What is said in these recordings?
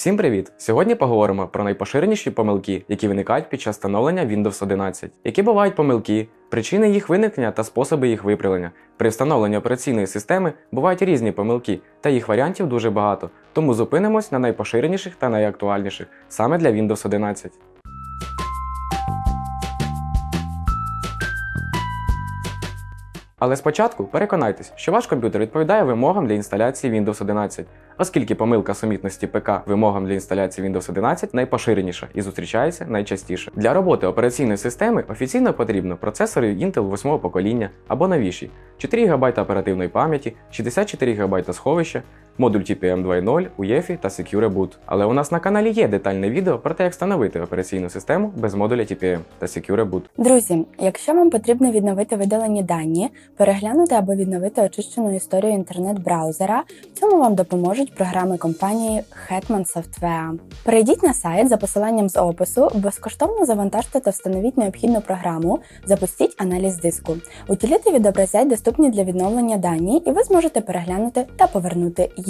Всім привіт! Сьогодні поговоримо про найпоширеніші помилки, які виникають під час встановлення Windows 11. Які бувають помилки, причини їх виникнення та способи їх виправлення. При встановленні операційної системи бувають різні помилки, та їх варіантів дуже багато, тому зупинимось на найпоширеніших та найактуальніших саме для Windows 11. Але спочатку переконайтесь, що ваш комп'ютер відповідає вимогам для інсталяції Windows 11, оскільки помилка сумітності ПК вимогам для інсталяції Windows 11 найпоширеніша і зустрічається найчастіше. Для роботи операційної системи офіційно потрібно процесори Intel 8 покоління або новіші, 4 ГБ оперативної пам'яті, 64 ГБ сховища, модуль TPM 2.0, UEFI та Secure Boot. Але у нас на каналі є детальне відео про те, як встановити операційну систему без модуля TPM та Secure Boot. Друзі, якщо вам потрібно відновити видалені дані, переглянути або відновити очищену історію інтернет-браузера, цьому вам допоможуть програми компанії Hetman Software. Перейдіть на сайт за посиланням з опису, безкоштовно завантажте та встановіть необхідну програму, запустіть аналіз диску. Утиліти відобразять доступні для відновлення дані, і ви зможете переглянути та повернути їх.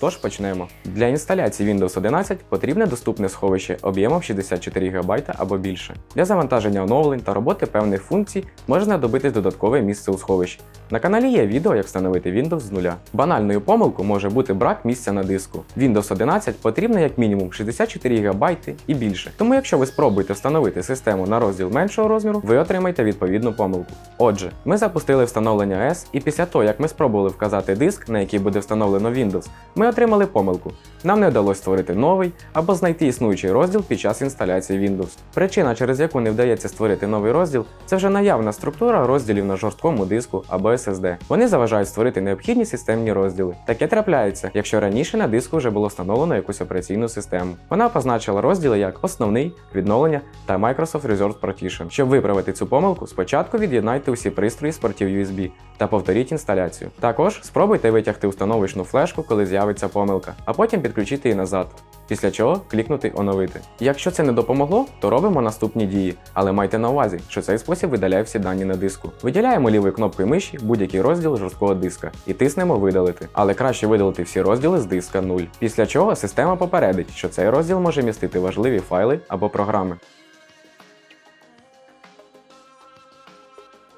Тож почнемо. Для інсталяції Windows 11 потрібне доступне сховище об'ємом 64 ГБ або більше. Для завантаження оновлень та роботи певних функцій може знадобитись додаткове місце у сховищі. На каналі є відео, як встановити Windows з нуля. Банальною помилкою може бути брак місця на диску. Windows 11 потрібно як мінімум 64 ГБ і більше. Тому якщо ви спробуєте встановити систему на розділ меншого розміру, ви отримаєте відповідну помилку. Отже, ми запустили встановлення S, і після того, як ми спробували вказати диск, на який буде встановлено Windows, ми отримали помилку. Нам не вдалося створити новий або знайти існуючий розділ під час інсталяції Windows. Причина, через яку не вдається створити новий розділ, це вже наявна структура розділів на жорсткому диску або SSD. Вони заважають створити необхідні системні розділи. Таке трапляється, якщо раніше на диску вже було встановлено якусь операційну систему. Вона позначила розділи як основний, відновлення та Microsoft Resource Partition. Щоб виправити цю помилку, спочатку від'єднайте усі пристрої з портів USB та повторіть інсталяцію. Також спробуйте витягти установочну флешку, коли з'явиться помилка, а потім підключити її назад. Після чого клікнути оновити. Якщо це не допомогло, то робимо наступні дії, але майте на увазі, що цей спосіб видаляє всі дані на диску. Виділяємо лівою кнопкою миші будь-який розділ жорсткого диска і тиснемо видалити. Але краще видалити всі розділи з диска 0. Після чого система попередить, що цей розділ може містити важливі файли або програми.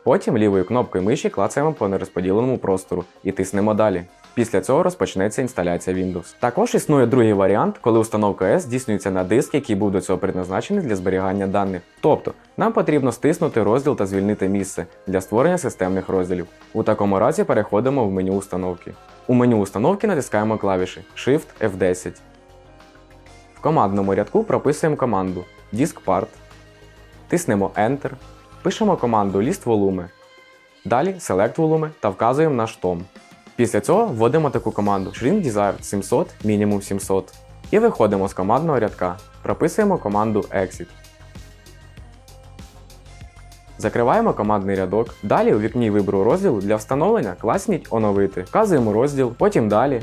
Потім лівою кнопкою миші клацаємо по нерозподіленому простору і тиснемо далі. Після цього розпочнеться інсталяція Windows. Також існує другий варіант, коли установка S здійснюється на диск, який був до цього предназначений для зберігання даних. Тобто, нам потрібно стиснути розділ та звільнити місце для створення системних розділів. У такому разі переходимо в меню установки. У меню установки натискаємо клавіші Shift F10. В командному рядку прописуємо команду DiskPart, тиснемо Enter, пишемо команду List Volume. Далі Select Volume та вказуємо наш том. Після цього вводимо таку команду Shrink Desired 700 мінімум 700 і виходимо з командного рядка. Прописуємо команду Exit. Закриваємо командний рядок. Далі у вікні вибору розділу для встановлення класніть оновити. Вказуємо розділ, потім далі.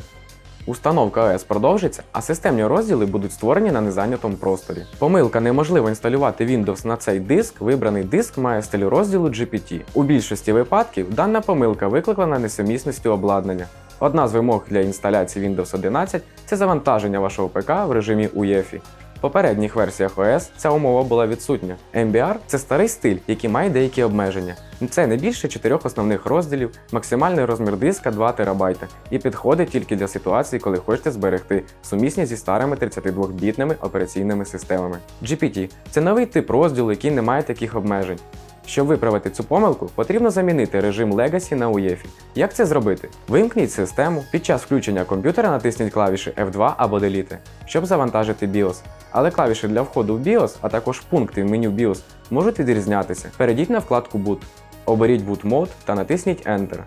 Установка ОС продовжиться, а системні розділи будуть створені на незайнятому просторі. Помилка неможливо інсталювати Windows на цей диск. Вибраний диск має стиль розділу GPT. У більшості випадків дана помилка викликана несумісністю обладнання. Одна з вимог для інсталяції Windows 11 це завантаження вашого ПК в режимі UEFI. Попередніх версіях ОС ця умова була відсутня. MBR це старий стиль, який має деякі обмеження. Це не більше чотирьох основних розділів, максимальний розмір диска 2 ТБ і підходить тільки для ситуації, коли хочете зберегти сумісні зі старими 32-бітними операційними системами. GPT це новий тип розділу, який не має таких обмежень. Щоб виправити цю помилку, потрібно замінити режим Legacy на UEFI. Як це зробити? Вимкніть систему, під час включення комп'ютера натисніть клавіші F2 або Delete, щоб завантажити BIOS. Але клавіші для входу в BIOS, а також пункти в меню BIOS можуть відрізнятися. Перейдіть на вкладку Boot, оберіть Boot Mode та натисніть Enter.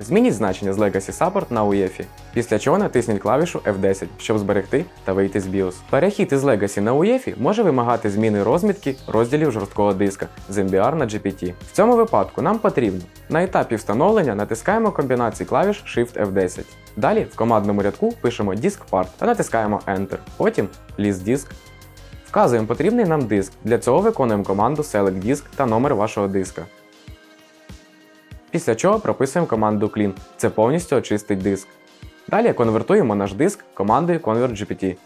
Змініть значення з Legacy Support на UEFI, після чого натисніть клавішу F10, щоб зберегти та вийти з BIOS. Перехід із Legacy на UEFI може вимагати зміни розмітки розділів жорсткого диска з MBR на GPT. В цьому випадку нам потрібно на етапі встановлення натискаємо комбінації клавіш Shift F10. Далі в командному рядку пишемо Disk Part та натискаємо Enter. Потім List Disk. Вказуємо потрібний нам диск. Для цього виконуємо команду Select Disk та номер вашого диска. Після чого прописуємо команду Clean. Це повністю очистить диск. Далі конвертуємо наш диск командою ConvertGPT.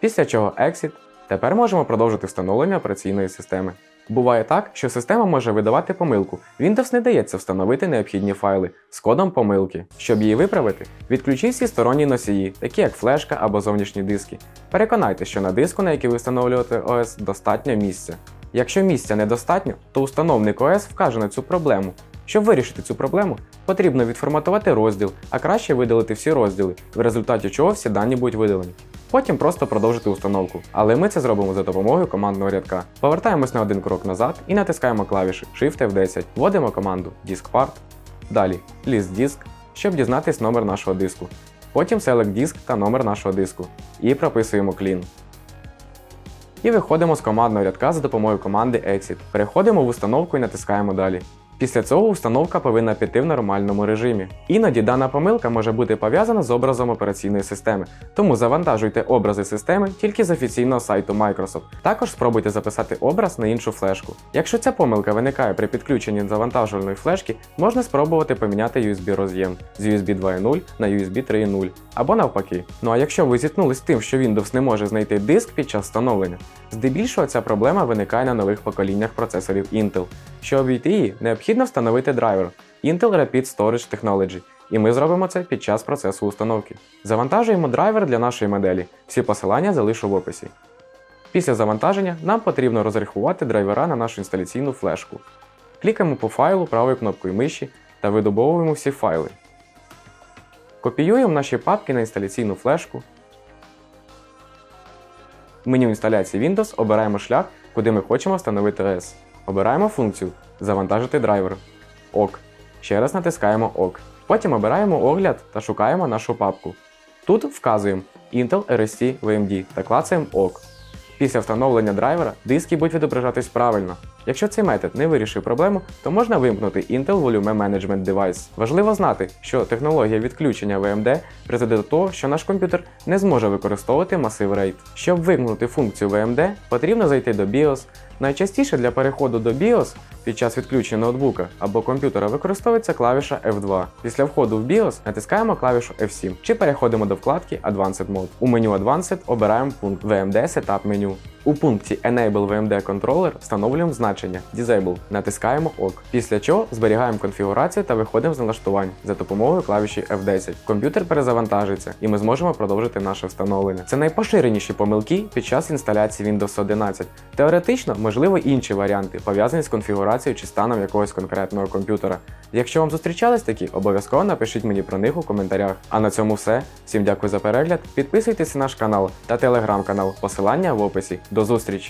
Після чого Exit. Тепер можемо продовжити встановлення операційної системи. Буває так, що система може видавати помилку. Windows не дається встановити необхідні файли з кодом помилки. Щоб її виправити, відключіть всі сторонні носії, такі як флешка або зовнішні диски. Переконайтеся, що на диску, на який ви встановлюєте ОС, достатньо місця. Якщо місця недостатньо, то установник ОС вкаже на цю проблему. Щоб вирішити цю проблему, потрібно відформатувати розділ, а краще видалити всі розділи, в результаті чого всі дані будуть видалені. Потім просто продовжити установку, але ми це зробимо за допомогою командного рядка. Повертаємось на один крок назад і натискаємо клавіші Shift F10, вводимо команду DiskPart, далі List Disk, щоб дізнатись номер нашого диску. Потім Select Disk та номер нашого диску. І прописуємо Clean. І виходимо з командного рядка за допомогою команди Exit. Переходимо в установку і натискаємо далі. Після цього установка повинна піти в нормальному режимі. Іноді дана помилка може бути пов'язана з образом операційної системи, тому завантажуйте образи системи тільки з офіційного сайту Microsoft. Також спробуйте записати образ на іншу флешку. Якщо ця помилка виникає при підключенні завантажувальної флешки, можна спробувати поміняти USB роз'єм з USB 2.0 на USB 3.0 або навпаки. Ну а якщо ви зіткнулись з тим, що Windows не може знайти диск під час встановлення, здебільшого ця проблема виникає на нових поколіннях процесорів Intel. Щоб обійти її, необхідно встановити драйвер Intel Rapid Storage Technology, і ми зробимо це під час процесу установки. Завантажуємо драйвер для нашої моделі. Всі посилання залишу в описі. Після завантаження нам потрібно розрахувати драйвера на нашу інсталяційну флешку. Клікаємо по файлу правою кнопкою миші та видобовуємо всі файли. Копіюємо наші папки на інсталяційну флешку. В меню інсталяції Windows обираємо шлях, куди ми хочемо встановити OS. Обираємо функцію Завантажити драйвер. ОК. Ще раз натискаємо ОК. Потім обираємо огляд та шукаємо нашу папку. Тут вказуємо Intel RST VMD та клацаємо ОК. Після встановлення драйвера диски будуть відображатись правильно. Якщо цей метод не вирішив проблему, то можна вимкнути Intel Volume Management Device. Важливо знати, що технологія відключення VMD призведе до того, що наш комп'ютер не зможе використовувати масив RAID. Щоб вимкнути функцію VMD, потрібно зайти до BIOS. Найчастіше для переходу до BIOS під час відключення ноутбука або комп'ютера використовується клавіша F2. Після входу в BIOS натискаємо клавішу F7 чи переходимо до вкладки Advanced Mode. У меню Advanced обираємо пункт VMD Setup Menu. У пункті Enable VMD Controller встановлюємо значення Disable, натискаємо ОК. Після чого зберігаємо конфігурацію та виходимо з налаштувань за допомогою клавіші F10. Комп'ютер перезавантажиться і ми зможемо продовжити наше встановлення. Це найпоширеніші помилки під час інсталяції Windows 11. Теоретично, можливо, інші варіанти, пов'язані з конфігурацією чи станом якогось конкретного комп'ютера. Якщо вам зустрічались такі, обов'язково напишіть мені про них у коментарях. А на цьому все. Всім дякую за перегляд. Підписуйтесь на наш канал та телеграм-канал. Посилання в описі. До зустрічі!